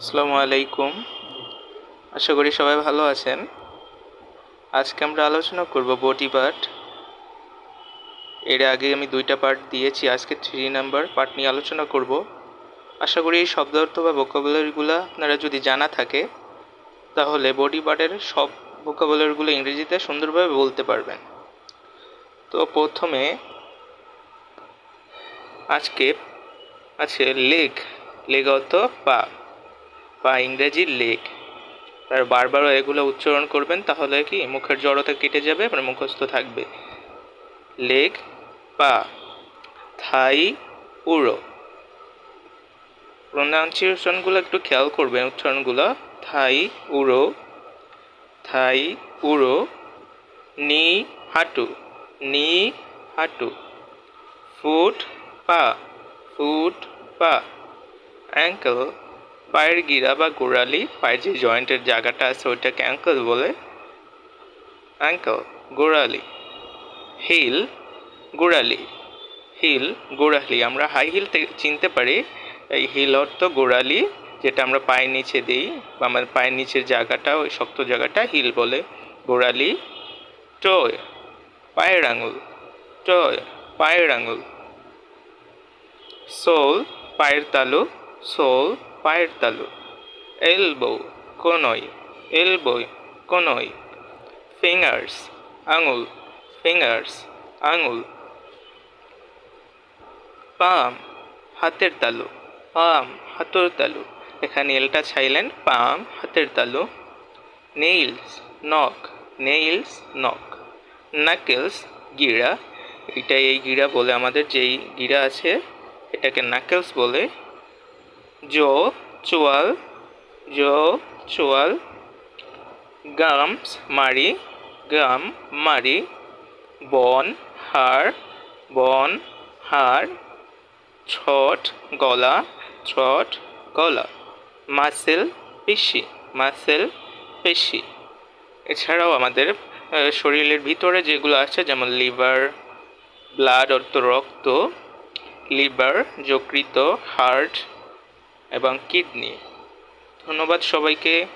আসসালামু আলাইকুম। আশা করি সবাই ভালো আছেন। আজকে আমরা আলোচনা করব বডি পার্ট। এর আগে আমি দুইটা পার্ট দিয়েছি, আজকে থ্রি নাম্বার পার্ট নিয়ে আলোচনা করব। আশা করি এই শব্দ অর্থ বা ভোকাবুলারিগুলো আপনারা যদি জানা থাকে, তাহলে বডি পার্টের সব ভোকাবুলারিগুলো ইংরেজিতে সুন্দরভাবে বলতে পারবেন। তো প্রথমে আজকে আছে লেগ। লেগ অর্থ পা। বা ইংরেজি লেক। আর বারবার এগুলো উচ্চারণ করবেন, তাহলে কি মুখের জড়তা কেটে যাবে মানে মুখস্থ থাকবে। লেগ পা থাই উড়ো। প্রোনাউন্সিয়েশনগুলো একটু খেয়াল করবেন, উচ্চারণগুলো। থাই উড়ো থাই উড়ো, নি হাঁটু নি হাঁটু। ফুট পা ফুট পা। অ্যাঙ্কেল পায়ের গিরা বা গোড়ালি, পায়ের যে জয়েন্টের জায়গাটা আছে ওইটাকে অ্যাঙ্কল বলে। অ্যাঙ্কল গোড়ালি। হিল গোড়ালি। হিল গোড়ালি। আমরা হাই হিল চিনতে পারি। এই হিল অর্থ গোড়ালি, যেটা আমরা পায়ের নিচে দিই বা আমার পায়ের নিচের জায়গাটা, ওই শক্ত জায়গাটা হিল বলে। গোড়ালি টয় পায়ের আঙুল। টয় পায়ের আঙুল। সোল পায়ের তালু। সোল পায়ের তালু। এলবো কোনই এলবো কোনই। ফিঙ্গার্স, আঙুল ফিঙ্গার্স, আঙুল। পাম, হাতের তালু, পাম, হাতের তালু। এখানে এলটা ছাইলেন, পাম, হাতের তালু। নেইলস, নখ নেইলস, নখ। নাকেলস, গিরা। এটা এই গিরা বলে আমাদের যেই গিরা আছে, এটাকে নাকেলস বলে। জো, চোয়াল জো, চোয়াল গামস মারি, গাম, মারি, বন, হাড় বন, হাড়, ছট, গলা ছট, গলা, মাসেল, পেশি মাসেল, পেশি। এছাড়াও আমাদের শরীরের ভিতরে যেগুলো আছে, যেমন লিভার, ব্লাড, অর্থ রক্ত, লিভার যকৃত হার্ট এবং কিডনি। ধন্যবাদ সবাইকে।